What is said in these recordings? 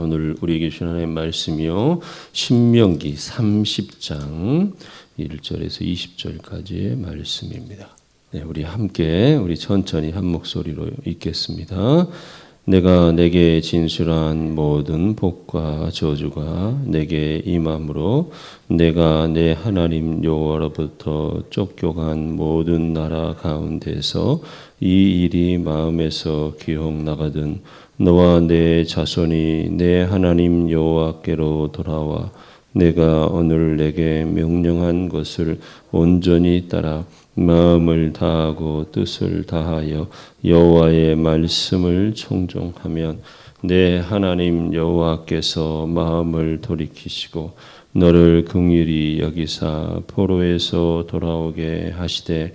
오늘 우리에게 주신 하나님의 말씀이요. 신명기 30장 1절에서 20절까지의 말씀입니다. 네, 우리 함께 우리 천천히 한 목소리로 읽겠습니다. 내가 내게 진술한 모든 복과 저주가 내게 임함으로 내가 내 하나님 여호와로부터 쫓겨간 모든 나라 가운데서 이 일이 마음에서 기억 나가든 너와 내 자손이 내 하나님 여호와께로 돌아와 내가 오늘 내게 명령한 것을 온전히 따라 마음을 다하고 뜻을 다하여 여호와의 말씀을 청종하면 내 하나님 여호와께서 마음을 돌이키시고 너를 긍휼히 여기사 포로에서 돌아오게 하시되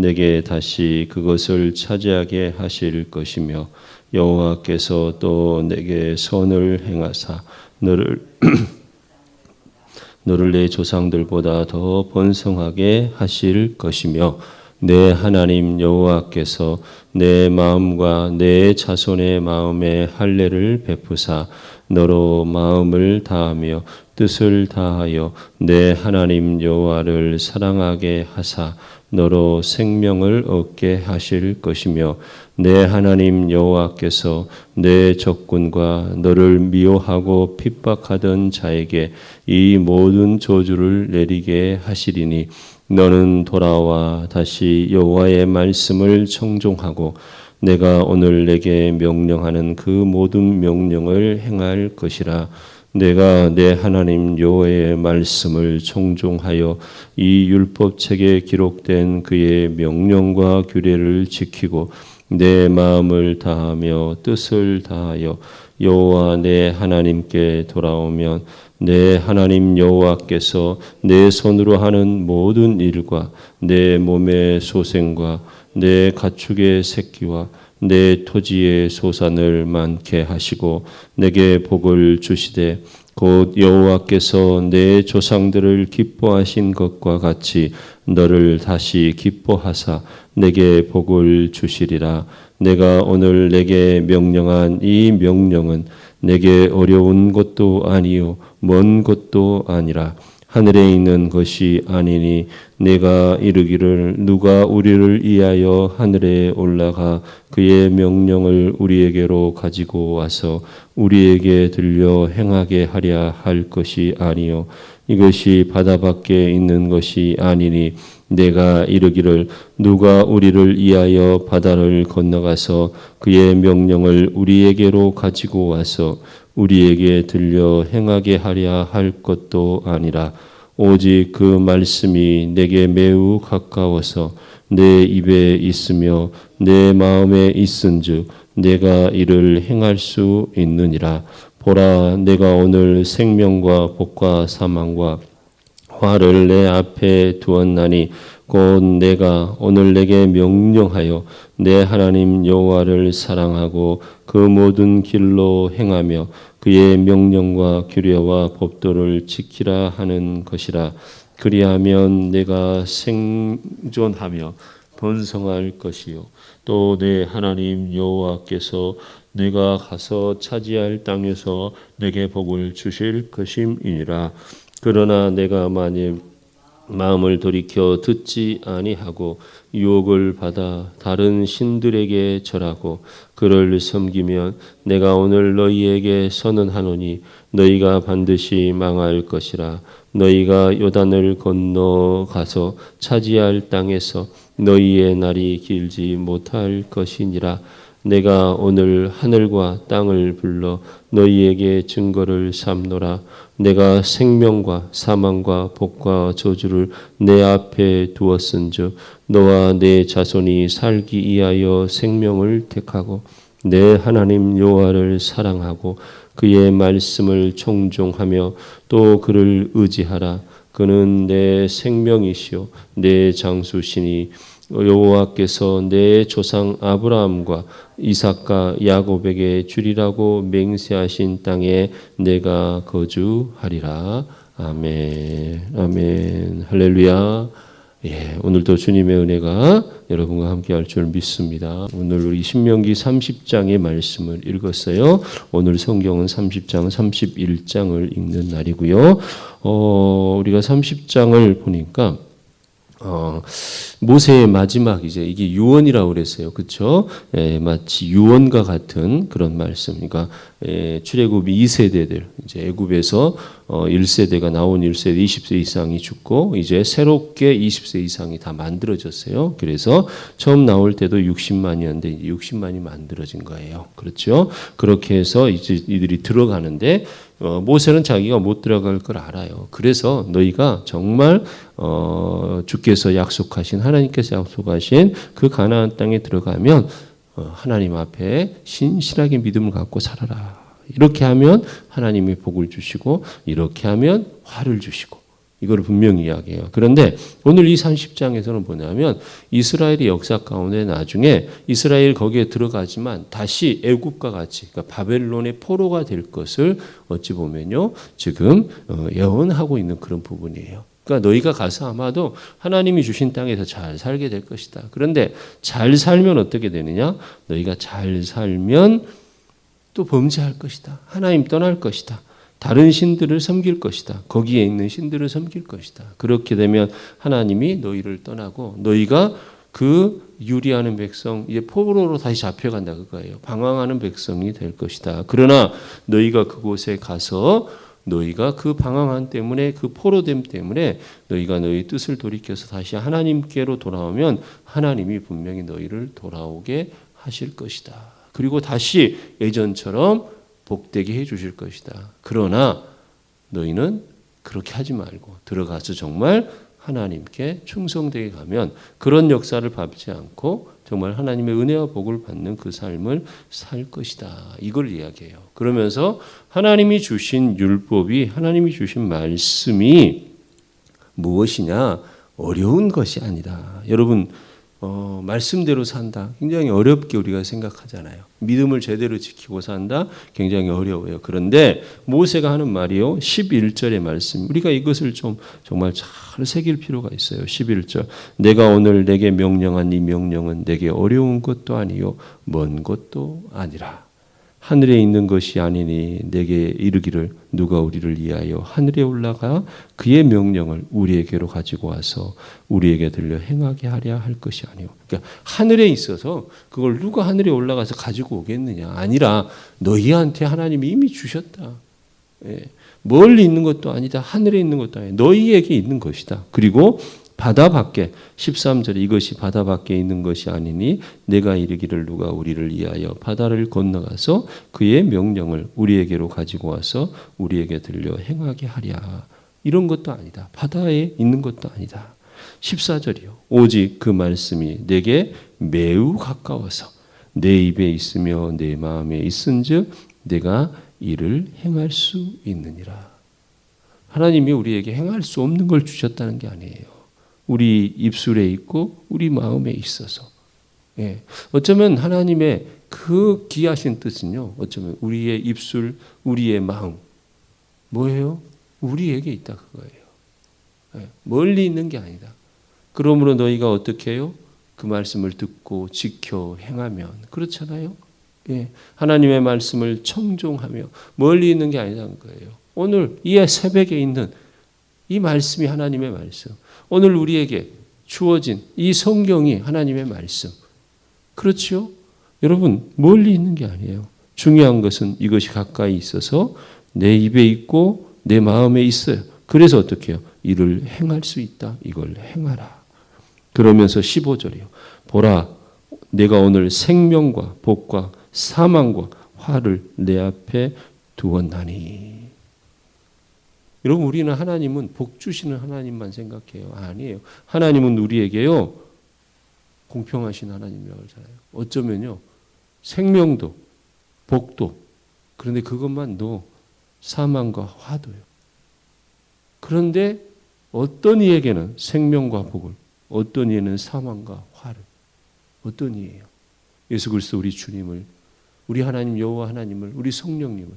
내게 다시 그것을 차지하게 하실 것이며 여호와께서 또 내게 선을 행하사 너를 너를 내 조상들보다 더 번성하게 하실 것이며 내 하나님 여호와께서 내 마음과 내 자손의 마음에 할례를 베푸사 너로 마음을 다하며 뜻을 다하여 내 하나님 여호와를 사랑하게 하사 너로 생명을 얻게 하실 것이며 내 하나님 여호와께서 내 적군과 너를 미워하고 핍박하던 자에게 이 모든 저주를 내리게 하시리니 너는 돌아와 다시 여호와의 말씀을 청종하고 내가 오늘 내게 명령하는 그 모든 명령을 행할 것이라 내가 내 하나님 여호와의 말씀을 청종하여 이 율법책에 기록된 그의 명령과 규례를 지키고 내 마음을 다하며 뜻을 다하여 여호와 내 하나님께 돌아오면 내 하나님 여호와께서 내 손으로 하는 모든 일과 내 몸의 소생과 내 가축의 새끼와 내 토지의 소산을 많게 하시고 내게 복을 주시되 곧 여호와께서 내 조상들을 기뻐하신 것과 같이 너를 다시 기뻐하사 내게 복을 주시리라. 내가 오늘 내게 명령한 이 명령은 내게 어려운 것도 아니요 먼 것도 아니라 하늘에 있는 것이 아니니 내가 이르기를 누가 우리를 위하여 하늘에 올라가 그의 명령을 우리에게로 가지고 와서 우리에게 들려 행하게 하랴 할 것이 아니요. 이것이 바다 밖에 있는 것이 아니니 내가 이르기를 누가 우리를 위하여 바다를 건너가서 그의 명령을 우리에게로 가지고 와서 우리에게 들려 행하게 하랴 할 것도 아니라 오직 그 말씀이 내게 매우 가까워서 내 입에 있으며 내 마음에 있은즉 내가 이를 행할 수 있느니라. 보라 내가 오늘 생명과 복과 사망과 화를 내 앞에 두었나니 곧 내가 오늘 내게 명령하여 내 하나님 여호와를 사랑하고 그 모든 길로 행하며 그의 명령과 규례와 법도를 지키라 하는 것이라. 그리하면 내가 생존하며 번성할 것이요. 또 내 하나님 여호와께서 내가 가서 차지할 땅에서 내게 복을 주실 것임이니라. 그러나 내가 만일 마음을 돌이켜 듣지 아니하고 유혹을 받아 다른 신들에게 절하고 그를 섬기면 내가 오늘 너희에게 선언하노니 너희가 반드시 망할 것이라. 너희가 요단을 건너 가서 차지할 땅에서 너희의 날이 길지 못할 것이니라. 내가 오늘 하늘과 땅을 불러 너희에게 증거를 삼노라 내가 생명과 사망과 복과 저주를 내 앞에 두었은즉 너와 내 자손이 살기 위하여 생명을 택하고 내 하나님 여호와를 사랑하고 그의 말씀을 청종하며 또 그를 의지하라. 그는 내 생명이시요 내 장수시니 여호와께서 내 조상 아브라함과 이삭과 야곱에게 주리라고 맹세하신 땅에 내가 거주하리라. 아멘. 아멘. 할렐루야. 예, 오늘도 주님의 은혜가 여러분과 함께 할 줄 믿습니다. 오늘 우리 신명기 30장의 말씀을 읽었어요. 오늘 성경은 30장, 31장을 읽는 날이고요. 어, 우리가 30장을 보니까 어, 모세의 마지막 이제 이게 유언이라고 그랬어요. 그렇죠? 예, 마치 유언과 같은 그런 말씀. 그러니까 예, 출애굽 2세대들 이제 애굽에서 어, 1세대가 나온 1세대 20세 이상이 죽고 이제 새롭게 20세 이상이 다 만들어졌어요. 그래서 처음 나올 때도 60만이었는데 60만이 만들어진 거예요. 그렇죠? 그렇게 해서 이제 이들이 들어가는데 어, 모세는 자기가 못 들어갈 걸 알아요. 그래서 너희가 정말 어, 주께서 약속하신 하나님께서 약속하신 그 가나안 땅에 들어가면 어, 하나님 앞에 신실하게 믿음을 갖고 살아라. 이렇게 하면 하나님이 복을 주시고 이렇게 하면 화를 주시고 이걸 분명히 이야기해요. 그런데 오늘 이 30장에서는 뭐냐면 이스라엘의 역사 가운데 나중에 이스라엘 거기에 들어가지만 다시 애굽과 같이 그러니까 바벨론의 포로가 될 것을 어찌 보면요 지금 어, 예언하고 있는 그런 부분이에요. 그러니까 너희가 가서 아마도 하나님이 주신 땅에서 잘 살게 될 것이다. 그런데 잘 살면 어떻게 되느냐? 너희가 잘 살면 또 범죄할 것이다. 하나님 떠날 것이다. 다른 신들을 섬길 것이다. 거기에 있는 신들을 섬길 것이다. 그렇게 되면 하나님이 너희를 떠나고 너희가 그 유리하는 백성 이제 포로로 다시 잡혀간다 그거예요. 방황하는 백성이 될 것이다. 그러나 너희가 그곳에 가서 너희가 그 방황한 때문에 그 포로됨 때문에 너희가 너희 뜻을 돌이켜서 다시 하나님께로 돌아오면 하나님이 분명히 너희를 돌아오게 하실 것이다. 그리고 다시 예전처럼 복되게 해 주실 것이다. 그러나 너희는 그렇게 하지 말고 들어가서 정말 하나님께 충성되게 가면 그런 역사를 밟지 않고 정말 하나님의 은혜와 복을 받는 그 삶을 살 것이다. 이걸 이야기해요. 그러면서 하나님이 주신 율법이 하나님이 주신 말씀이 무엇이냐? 어려운 것이 아니다. 여러분 어, 말씀대로 산다. 굉장히 어렵게 우리가 생각하잖아요. 믿음을 제대로 지키고 산다. 굉장히 어려워요. 그런데 모세가 하는 말이요. 11절의 말씀. 우리가 이것을 좀 정말 잘 새길 필요가 있어요. 11절. 내가 오늘 내게 명령한 이 명령은 내게 어려운 것도 아니요. 먼 것도 아니라. 하늘에 있는 것이 아니니 내게 이르기를 누가 우리를 위하여 하늘에 올라가 그의 명령을 우리에게로 가지고 와서 우리에게 들려 행하게 하려 할 것이 아니요. 그러니까 하늘에 있어서 그걸 누가 하늘에 올라가서 가지고 오겠느냐 아니라 너희한테 하나님이 이미 주셨다. 예. 멀리 있는 것도 아니다. 하늘에 있는 것도 아니다. 너희에게 있는 것이다. 그리고 바다 밖에 13절에 이것이 바다 밖에 있는 것이 아니니 내가 이르기를 누가 우리를 위하여 바다를 건너가서 그의 명령을 우리에게로 가지고 와서 우리에게 들려 행하게 하랴. 이런 것도 아니다. 바다에 있는 것도 아니다. 14절이요. 오직 그 말씀이 내게 매우 가까워서 내 입에 있으며 내 마음에 있은즉 내가 이를 행할 수 있느니라. 하나님이 우리에게 행할 수 없는 걸 주셨다는 게 아니에요. 우리 입술에 있고 우리 마음에 있어서. 예. 어쩌면 하나님의 그 귀하신 뜻은요. 어쩌면 우리의 입술, 우리의 마음 뭐예요? 우리에게 있다 그거예요. 예. 멀리 있는 게 아니다. 그러므로 너희가 어떻게 해요? 그 말씀을 듣고 지켜 행하면 그렇잖아요. 예. 하나님의 말씀을 청종하며 멀리 있는 게 아니라는 거예요. 오늘 이 새벽에 있는 이 말씀이 하나님의 말씀. 오늘 우리에게 주어진 이 성경이 하나님의 말씀. 그렇지요? 여러분, 멀리 있는 게 아니에요. 중요한 것은 이것이 가까이 있어서 내 입에 있고 내 마음에 있어요. 그래서 어떻게 해요? 이를 행할 수 있다. 이걸 행하라. 그러면서 15절이요. 보라, 내가 오늘 생명과 복과 사망과 화를 내 앞에 두었나니. 여러분 우리는 하나님은 복 주시는 하나님만 생각해요. 아니에요. 하나님은 우리에게요 공평하신 하나님이라고 하잖아요. 어쩌면요 생명도 복도 그런데 그것만도 사망과 화도요. 그런데 어떤 이에게는 생명과 복을, 어떤 이에는 사망과 화를, 어떤 이에요? 예수 그리스도 우리 주님을, 우리 하나님 여호와 하나님을, 우리 성령님을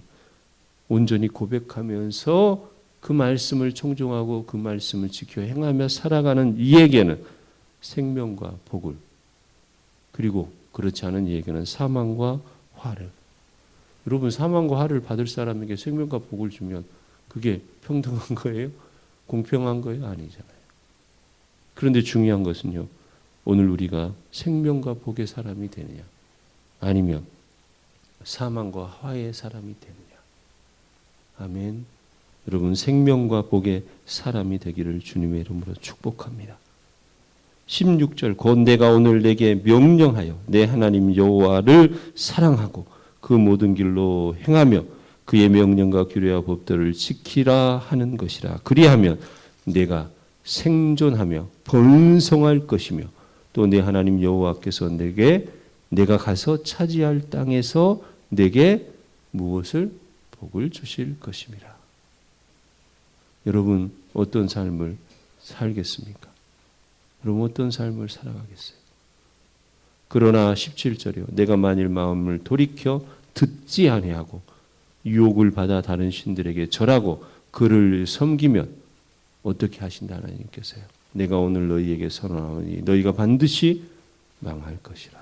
온전히 고백하면서 그 말씀을 청종하고 그 말씀을 지켜 행하며 살아가는 이에게는 생명과 복을, 그리고 그렇지 않은 이에게는 사망과 화를. 여러분 사망과 화를 받을 사람에게 생명과 복을 주면 그게 평등한 거예요? 공평한 거예요? 아니잖아요. 그런데 중요한 것은요. 오늘 우리가 생명과 복의 사람이 되느냐 아니면 사망과 화의 사람이 되느냐. 아멘. 여러분 생명과 복의 사람이 되기를 주님의 이름으로 축복합니다. 16절 곧 내가 오늘 내게 명령하여 내 하나님 여호와를 사랑하고 그 모든 길로 행하며 그의 명령과 규례와 법도를 지키라 하는 것이라 그리하면 내가 생존하며 번성할 것이며 또 내 하나님 여호와께서 내게 내가 가서 차지할 땅에서 내게 무엇을 복을 주실 것임이라. 여러분 어떤 삶을 살겠습니까? 여러분 어떤 삶을 살아가겠어요? 그러나 17절이요. 내가 만일 마음을 돌이켜 듣지 아니하고 유혹을 받아 다른 신들에게 절하고 그를 섬기면 어떻게 하신다 하나님께서요. 내가 오늘 너희에게 선언하오니 너희가 반드시 망할 것이라.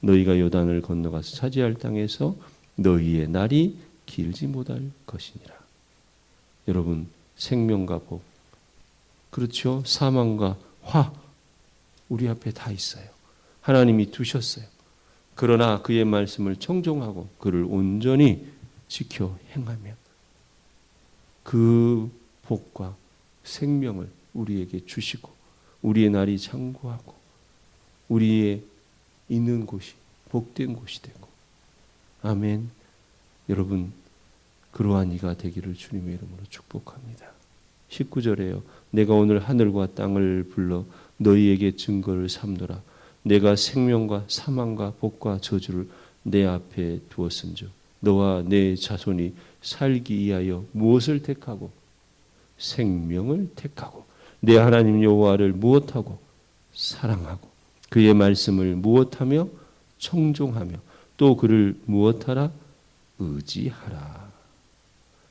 너희가 요단을 건너가서 차지할 땅에서 너희의 날이 길지 못할 것이니라. 여러분 생명과 복 그렇죠. 사망과 화 우리 앞에 다 있어요. 하나님이 두셨어요. 그러나 그의 말씀을 청종하고 그를 온전히 지켜 행하면 그 복과 생명을 우리에게 주시고 우리의 날이 장구하고 우리의 있는 곳이 복된 곳이 되고 아멘. 여러분 그러한 이가 되기를 주님의 이름으로 축복합니다. 19절에요. 내가 오늘 하늘과 땅을 불러 너희에게 증거를 삼노라. 내가 생명과 사망과 복과 저주를 내 앞에 두었은즉 너와 내 자손이 살기 위하여 무엇을 택하고 생명을 택하고 내 하나님 여호와를 무엇하고 사랑하고 그의 말씀을 무엇하며 청종하며 또 그를 무엇하라 의지하라.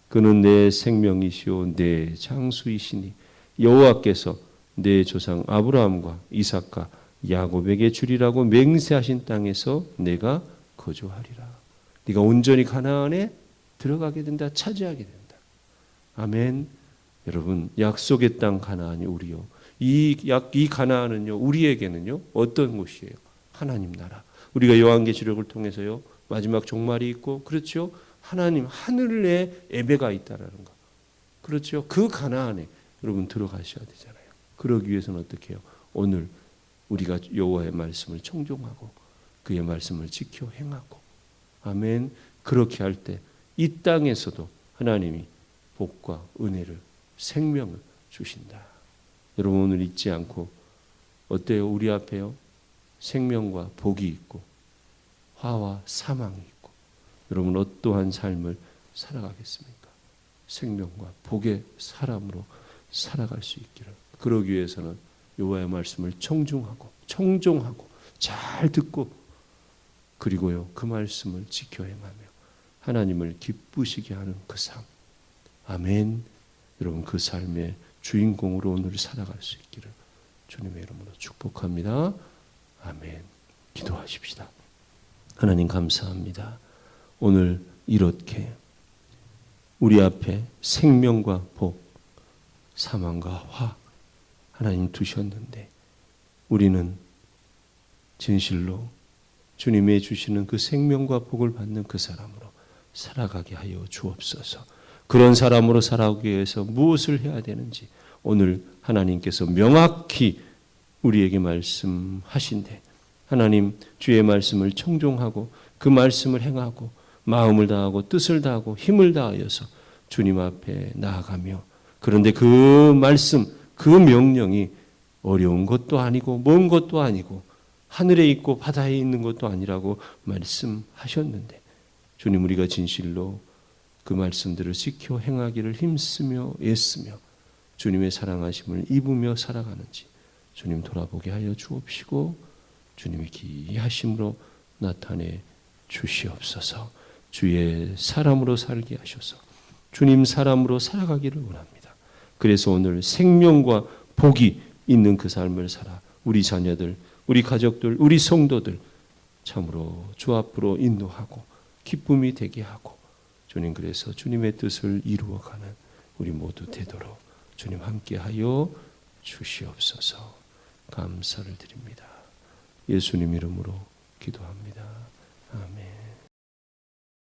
그는 내 생명이시오 내 장수이시니 여호와께서 내 조상 아브라함과 이삭과 야곱에게 주리라고 맹세하신 땅에서 내가 거주하리라. 네가 온전히 가나안에 들어가게 된다. 차지하게 된다. 아멘. 여러분 약속의 땅 가나안이 우리요. 이 약 이 가나안은요 우리에게는요 어떤 곳이에요? 하나님 나라. 우리가 요한계시록을 통해서요 마지막 종말이 있고 그렇죠. 하나님 하늘에 예배가 있다라는 거. 그렇죠. 그 가나안에 여러분 들어가셔야 되잖아요. 그러기 위해서는 어떻게 해요? 오늘 우리가 여호와의 말씀을 청종하고 그의 말씀을 지켜 행하고 아멘. 그렇게 할 때 이 땅에서도 하나님이 복과 은혜를 생명을 주신다. 여러분 오늘 잊지 않고 어때요? 우리 앞에요. 생명과 복이 있고 화와 사망이 있고 여러분 어떠한 삶을 살아가겠습니까? 생명과 복의 사람으로 살아갈 수 있기를. 그러기 위해서는 여호와의 말씀을 청중하고 청종하고 잘 듣고 그리고요 그 말씀을 지켜 행하며 하나님을 기쁘시게 하는 그 삶. 아멘. 여러분 그 삶의 주인공으로 오늘 살아갈 수 있기를 주님의 이름으로 축복합니다. 아멘. 기도하십시다. 하나님 감사합니다. 오늘 이렇게 우리 앞에 생명과 복, 사망과 화 하나님 두셨는데 우리는 진실로 주님의 주시는 그 생명과 복을 받는 그 사람으로 살아가게 하여 주옵소서. 그런 사람으로 살아가기 위해서 무엇을 해야 되는지 오늘 하나님께서 명확히 우리에게 말씀하신데 하나님 주의 말씀을 청종하고 그 말씀을 행하고 마음을 다하고 뜻을 다하고 힘을 다하여서 주님 앞에 나아가며 그런데 그 말씀 그 명령이 어려운 것도 아니고 먼 것도 아니고 하늘에 있고 바다에 있는 것도 아니라고 말씀하셨는데 주님 우리가 진실로 그 말씀들을 지켜 행하기를 힘쓰며 애쓰며 주님의 사랑하심을 입으며 살아가는지 주님 돌아보게 하여 주옵시고 주님의 기이하심으로 나타내 주시옵소서 주의 사람으로 살게 하셔서 주님 사람으로 살아가기를 원합니다. 그래서 오늘 생명과 복이 있는 그 삶을 살아 우리 자녀들, 우리 가족들, 우리 성도들 참으로 주 앞으로 인도하고 기쁨이 되게 하고 주님 그래서 주님의 뜻을 이루어가는 우리 모두 되도록 주님 함께하여 주시옵소서 감사를 드립니다. 예수님 이름으로 기도합니다.